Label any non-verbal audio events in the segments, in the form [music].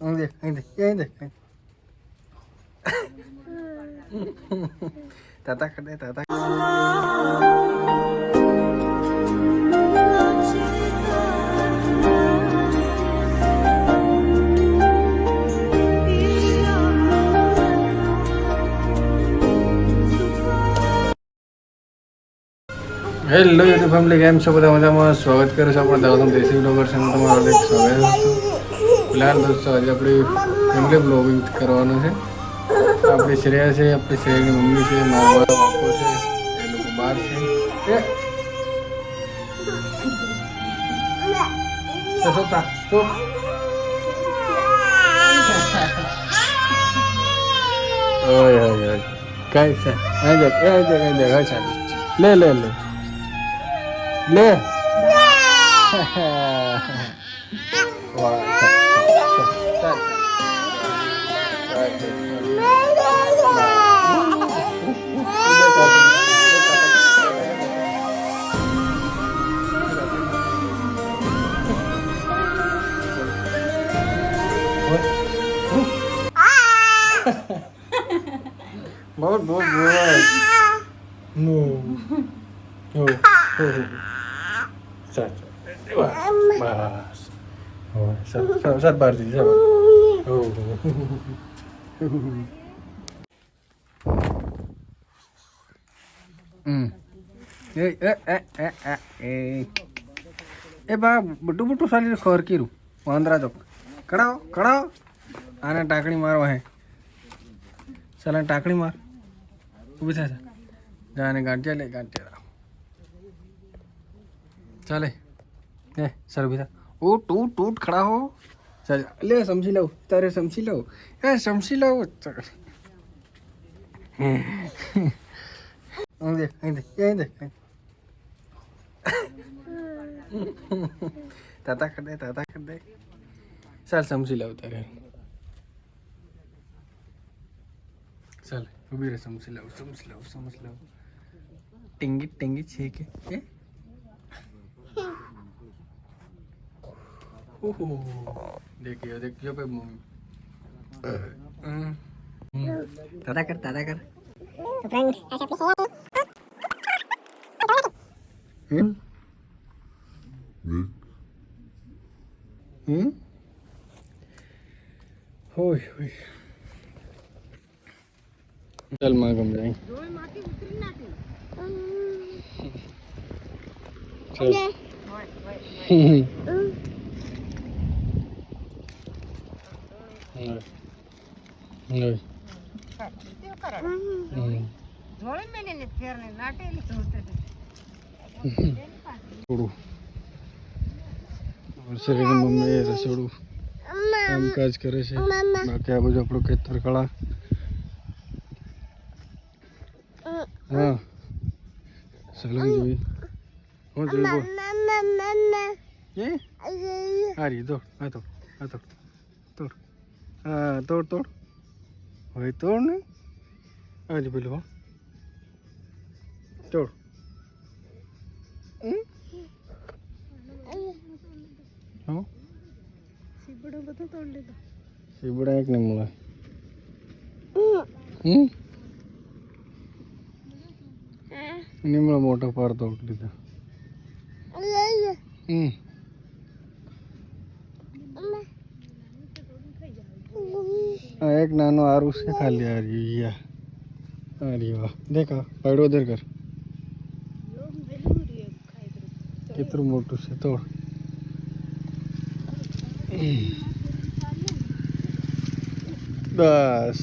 અહીં દેખ અહીં દેખ અહીં દેખ અહીં. તાતા કરે તાતા હેલો યુટ્યુબ ફેમિલી કેમ છો બધા મજામાં સ્વાગત કરું છું આપણા દાવતમ દેશી બ્લોગર છે તમારું હાર્દિક સ્વાગત છે ફિલહાલ દોસ્તો આજે આપણે ફેમિલી બ્લોગિંગ કરવાનું છે આપણી શ્રેયા છે આપણી શ્રેયાની મમ્મી છે મારા બાપુ છે એ લોકો બહાર છે એ તો શું તા શું ઓય ઓય ઓય કઈ છે અહીં દેખ એ દેખ અહીં દેખ હા ચાલ લે લે લે લે good boy. No. No. સાચો બસ સાત એ બા, બટુ બટુ સાલી ખર કીરું. વાંદરા ચોક કડાવો કડાવો આને ટાંકણી મારો હે. સાલા, ટાંકણી માર. ઊભી થાય જાને ગાંઠિયા લે ગાંઠિયા ચાલે એ સર ઊભી થા ઊટ ઊટ ઊટ ખડા હો ચાલ લે સમજી લઉં તારે સમજી લઉં એ સમજી લઉં [laughs] ચાલ અહીં દેખ અહીં દેખ અહીં દેખ અહીં. તાતા કર દે તાતા કર દે ચાલ સમજી લઉં તારે चल। उभी रे समजल्यावर समजल्यावर समजल्यावर टेंगीत टेंगीत शेक आहे देखियो देखियो पे मम्मी। हम्म। दादा कर दादा कर। हम्म। हम्म। होय होय। ચાલ. માં ગમ જાય ચાલ રસોડું કામકાજ કરે છે. બાકી આ બધું આપણું ખેતર કળા. ആ. ശകലം ചോയി. ഓ ചോയി ഏ? ആരി? തോട് ആ തോട് ആ തോട് തോട് ആ തോട് തോട് ഓയ് തോണ് ആരി ബിലോ തോട് ഇവിടെ നമ്മളെ. ನಿಮ್ಮಳ ಮೋಟ ಪಾಡ್ದ ಹೋಗ್ಲಿದ್ದ ಹ್ಞೂ हाँ एक नानो आर उसके खाली आ रही है अरे वाह देखा पड़ो उधर कर कितरू मोटू से तोड़ बस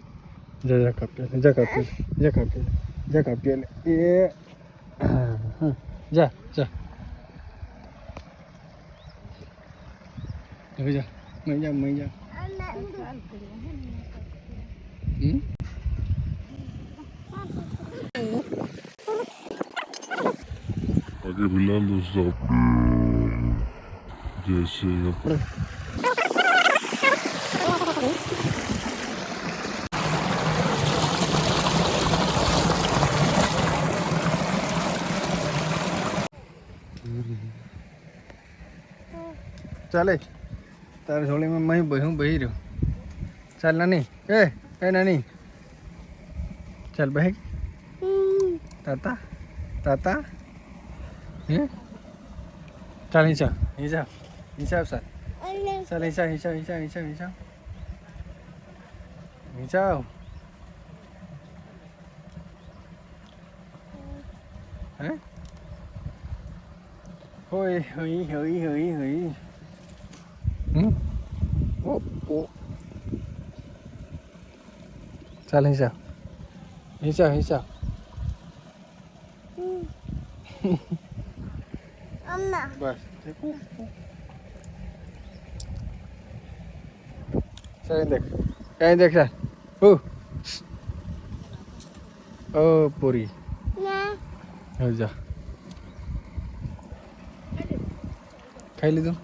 Ya, ya capié, ya capié, ya capié, ya capié. Eh, ya, ya. Ya, ya, ¿Mm? ya, ya. Aquí bailando, stop. Ya, sí, ya. ચાલે તારા જોડીમાં મહી બહું બહી રહ્યો ચાલ નાની એ એ નાની ચાલ બહે તાતા તાતા હે ચાલ હિસાબ હિસાબ હિસાબ સર ચાલ હિસાબ હિસાબ હિસાબ હિસાબ હિસાબ હિસાબ હે હોય હોય હોય હોય હોય હમ ઓ ઓ ચાલ હિસાબ હિસાબ હિસાબ બસ ચાલ દેખ કઈ દેખ ચાલ હુ ઓ પૂરી જા ખાઈ લીધું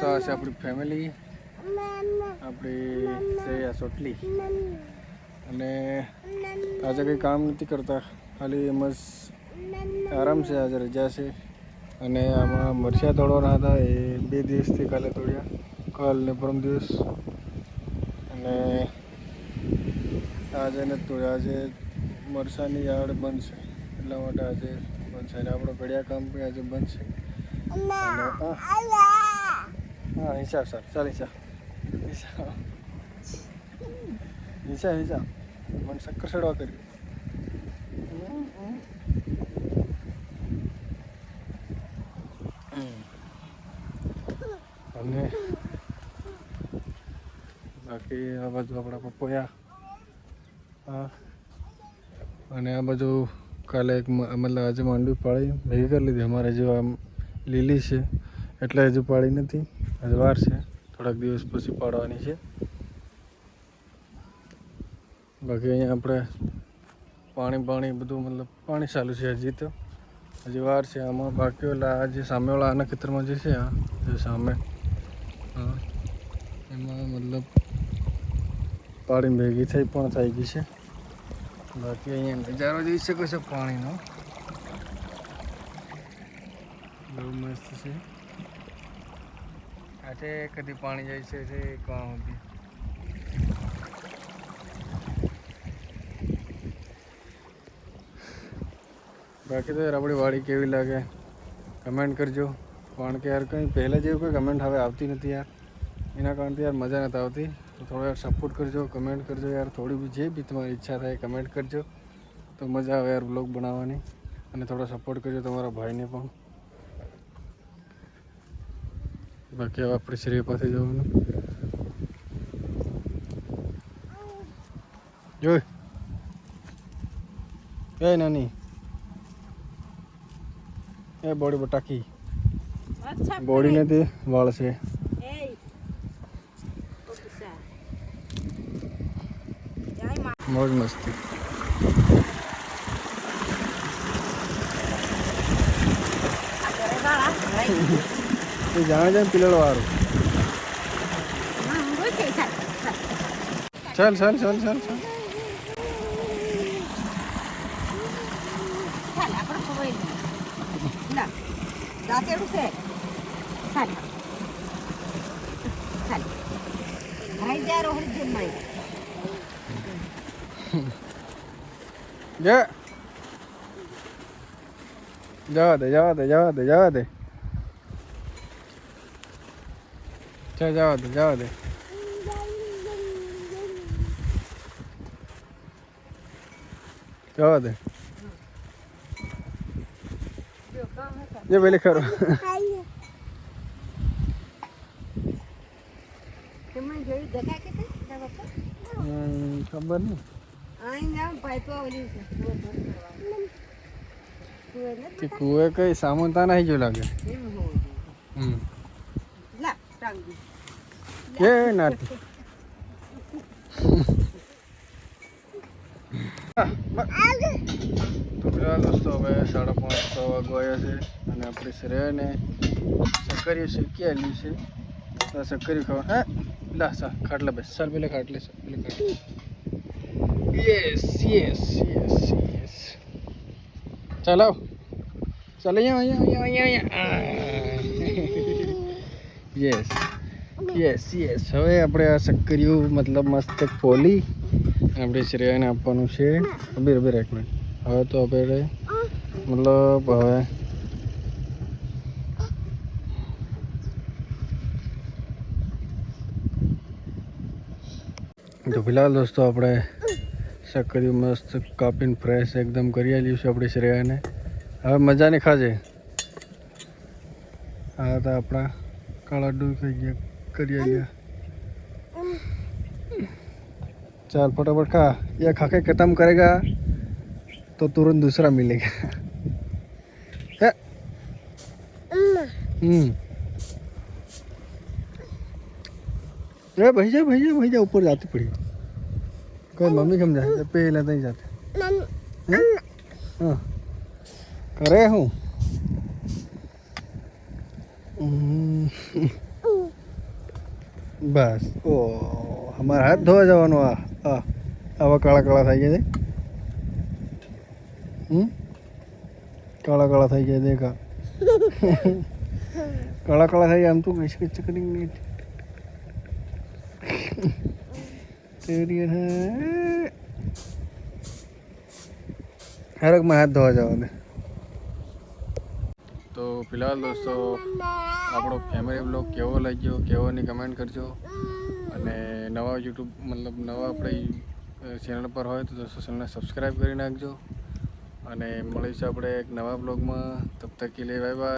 તો આ આપણી ફેમિલી આપણી આ સોટલી અને આજે કંઈ કામ નથી કરતા. ખાલી એમ જ આરામ છે, આજે રજા છે. અને આમાં મરચા તોડવાના હતા, એ બે દિવસથી કાલે તોડ્યા. કાલ ને પરમ દિવસ. અને આજે ને તોડ્યા, આજે મરસાની યાર્ડ બંધ છે. એટલા માટે આજે બંધ છે. અને આપણો ઘડિયા કામ પણ આજે બંધ છે. અને હા, હિસાબ સર ચાલ હિસાબ. હિસાબ હિસાબ. હિસાબ મને શક્કર ચડવા અને બાકી આ બાજુ આપણા પપોયા હા. અને આ બાજુ કાલે એક મતલબ આજે માંડવી પાળી ભેગી કરી લીધી. અમારે જો આમ લીલી છે. એટલે હજુ પાળી નથી. હજુ વાર છે. થોડાક દિવસ પછી પાડવાની છે. બાકી અહીંયા આપણે પાણી પાણી બધું મતલબ પાણી ચાલુ છે હજી તો. હજી વાર છે. આમાં બાકી ઓલા આ જે સામેવાળા આના ખેતરમાં જે છે, આ જે સામે, હા, એમાં મતલબ પાણી ભેગી થઈ પણ થઈ ગઈ છે. બાકી અહીંયા નજારો જોઈ શકો છો પાણીનો. બહુ મસ્ત છે. આજે કદી પાણી જાય છે તે કાં સુધી. બાકી તો આપણી વાડી કેવી લાગે? કમેન્ટ કરજો. કારણ કે યાર કંઈ પહેલાં જેવું કોઈ કમેન્ટ હવે આવતી નથી યાર. એના કારણથી યાર મજા નથી આવતી. તો થોડો યાર સપોર્ટ કરજો કમેન્ટ કરજો યાર. થોડી બી જે બી તમારી ઈચ્છા થાય કમેન્ટ કરજો. તો મજા આવે યાર બ્લોગ બનાવવાની. અને થોડો સપોર્ટ કરજો તમારા ભાઈને પણ. બાકી હવે આપણે શ્રેય પાસે જવાનું જોઈ એ નાની એ બોડી બટાકી અચ્છા બોડી નથી વાળ છે Ei. Vou puxar. Ai, ma. મોજ મસ્તી Agora vai lá. Vai. એ જાણે વાળું Não, não gostei, sabe? ચાલ ચાલ ચાલ ચાલ ચાલ જવા દે જવા દે જવા દે જવા દે ચાલ જવા દે જવા દે. જવા દે. જે પેલી ખરો. ખબર નહીં કુએ કઈ સામુતા તા નહીં જો લાગે. હમ. લા ટાંગી કે નાટી તો પેલા દોસ્તો હવે સાડા પાંચ છ વાગવા આવ્યા છે અને આપણે શ્રેયાને સક્કરીઓ શીખી આવેલી છે તો આ સક્કરી ખાવા હે લા સા ખાટલા બેસ ચાલ પેલા ખાટલે ચાલ પેલા ખાટલે યસ યસ યસ યસ ચાલો ચાલો અહીંયા અહીંયા અહીંયા અહીંયા યસ યસ યસ હવે આપણે આ સક્કરીઓ મતલબ મસ્ત ફોલી. આપણે શ્રેયાને આપવાનું છે. અબીર અબીર એક મિનિટ. હવે તો આપણે, મતલબ હવે તો ફિલહાલ દોસ્તો, આપણે સક્કરીઓ મસ્ત કાપીને ફ્રેશ એકદમ કરી આલ્યું છે આપણે શ્રેયાને. હવે મજાની ખાજે. આ તો આપણા કાળા ડૂ થઈ ગયા. કરી આવ્યા चल फटाफट खा ये खा के खत्म करेगा तो तुरंत दूसरा मिलेगा है? हम्म ए भैया भैया भैया ऊपर जाती पड़ी कोई मम्मी कम जाए पहले नहीं जाते हैं? हाँ करे हूँ हम्म, બસ. ઓ, અમારે હાથ ધોવા જવાનો આ આવા કાળા કાળા થઈ ગયા છે. હમ? કાળા કાળા થઈ ગયા દેખા. કાળા કાળા થઈ ગયા, આમ તું કઈ ચકડી નહીં. તેરી હરકમાં હાથ ધોવા જવા દે તો ફિલહાલ દોસ્તો, આપણો ફેમિલી બ્લોગ કેવો લાગ્યો કેવો ની કમેન્ટ કરજો. અને નવા યુટ્યુબ મતલબ નવા આપણી ચેનલ પર હોય તો દોસ્તો ચેનલને સબસ્ક્રાઈબ કરી નાખજો. અને મળીશું આપણે એક નવા બ્લોગમાં તબ તક કે લે બાય બાય